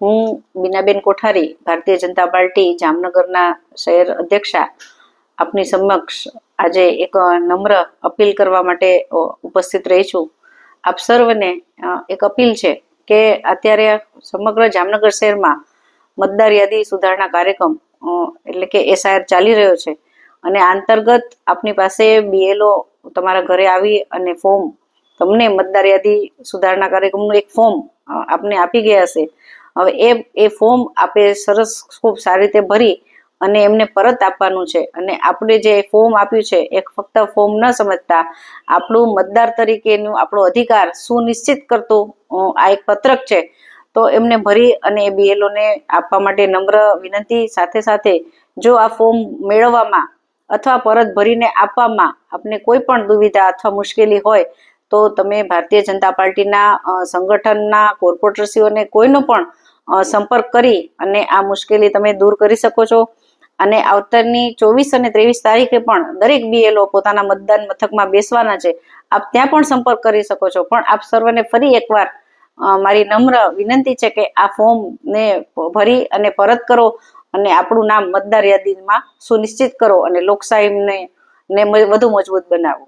હું બીનાબેન કોઠારી, ભારતીય જનતા પાર્ટી જામનગરના શહેર અધ્યક્ષા આપની સમક્ષ આજે એક નમ્ર અપીલ કરવા માટે ઉપસ્થિત રહી છું. આપ સર્વને એક અપીલ છે કે અત્યારે સમગ્ર જામનગર શહેરમાં મતદાર યાદી સુધારણા કાર્યક્રમ એટલે કે એસઆઈઆર ચાલી રહ્યો છે અને અંતર્ગત આપની પાસે બીએલઓ તમારા ઘરે આવી અને ફોર્મ, તમને મતદાર યાદી સુધારણા કાર્યક્રમનું એક ફોર્મ આપને આપી ગયા હશે. હવે એ એ ફોર્મ આપે સરસ ખૂબ સારી રીતે ભરી અને એમને પરત આપવાનું છે. અને આપણે જે ફોર્મ આપ્યું છે, એ ફક્ત ફોર્મ ન સમજતા, આપણું મતદાર તરીકેનું આપણો અધિકાર સુનિશ્ચિત કરતું આ એક પત્રક છે. તો એમને ભરી અને એ બીએલઓને આપવા માટે નમ્ર વિનંતી, સાથે સાથે જો આ ફોર્મ મેળવવામાં અથવા પરત ભરીને આપવામાં આપને કોઈ પણ દુવિધા અથવા મુશ્કેલી હોય, તો તમે ભારતીય જનતા પાર્ટીના સંગઠનના કોર્પોરેટરશ્રીઓને કોઈનો પણ સંપર્ક કરી અને આ મુશ્કેલી તમે દૂર કરી શકો છો. અને આવતરની ચોવીસ અને ત્રેવીસ તારીખે પણ દરેક બીએલઓ પોતાના મતદાન મથકમાં બેસવાના છે. આપ ત્યાં પણ સંપર્ક કરી શકો છો. પણ આપ સર્વને ફરી એકવાર મારી નમ્ર વિનંતી છે કે આ ફોર્મને ભરી અને પરત કરો અને આપણું નામ મતદાર યાદીમાં સુનિશ્ચિત કરો અને લોકશાહીને ને વધુ મજબૂત બનાવો.